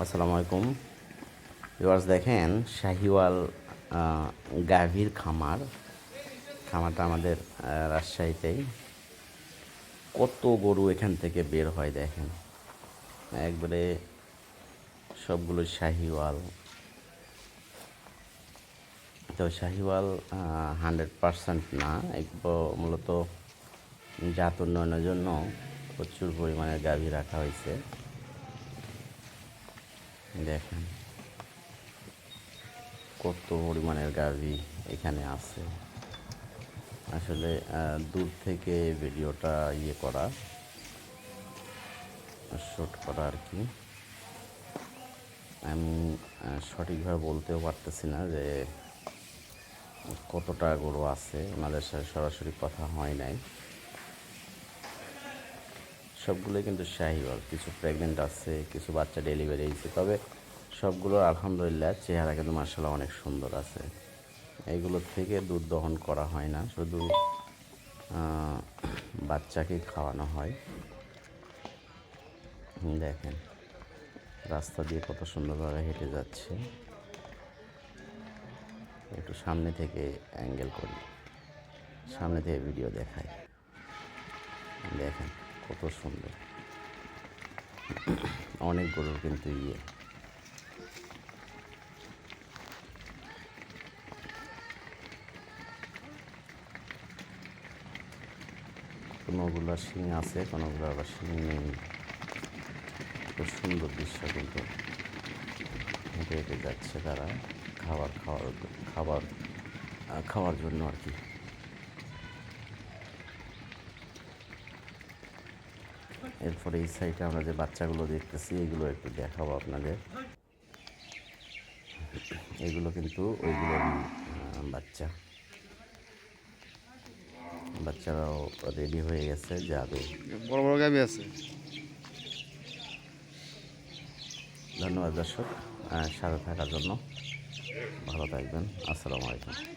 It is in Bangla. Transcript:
আসসালামু আলাইকুম। ভিউয়ার্স, দেখেন শাহিওয়াল গাভীর খামার। খামারটা আমাদের রাজশাহীতেই। কত গরু এখান থেকে বের হয় দেখেন। একবারে সবগুলো শাহিওয়াল। তো শাহিওয়াল হান্ড্রেড পারসেন্ট না। একবার মূলত জাত উন্নয়নের জন্য প্রচুর পরিমাণে গাভী রাখা হয়েছে। দেখেন কত পরিমাণের গাভী এখানে আছে। আসলে দূর থেকে ভিডিওটা ইয়ে করা শ্যুট করা আর কি। আমি সঠিকভাবে বলতেও পারতেছি না যে কতটা গরু আছে ওনাদের সাথে সরাসরি কথা হয় নাই। সবগুলোই কিন্তু শাহিওয়াল। কিছু প্রেগনেন্ট আছে, কিছু বাচ্চা ডেলিভারি হয়েছে। তবে সবগুলো আলহামদুলিল্লাহ চেহারা কিন্তু মার্শাল্লাহ অনেক সুন্দর আছে। এইগুলোর থেকে দুধ দহন করা হয় না, শুধু বাচ্চাকে খাওয়ানো হয়। দেখেন, রাস্তা দিয়ে কত সুন্দরভাবে হেঁটে যাচ্ছে। একটু সামনে থেকে অ্যাঙ্গেল করি। সামনে থেকে ভিডিও দেখায় দেখেন কত সুন্দর। অনেক গরুর কিন্তু ইয়ে। কোনোগুলো শিং আছে, কোনোগুলো আবার শিং নেই। খুব সুন্দর দৃশ্য কিন্তু। হেঁটে হেঁটে যাচ্ছে তারা। খাবার খাওয়ার খাবার খাওয়ার জন্য আর কি। এরপরে এই সাইডে আমরা যে বাচ্চাগুলো দেখতেছি এগুলো একটু দেখাবো আপনাদের। এগুলো কিন্তু ওইগুলোর বাচ্চা। বাচ্চারাও রেডি হয়ে গেছে যাবে। বড় বড় গাবি আছে। ধন্যবাদ দর্শক সাথে থাকার জন্য ভালো থাকবেন। আসসালামু আলাইকুম।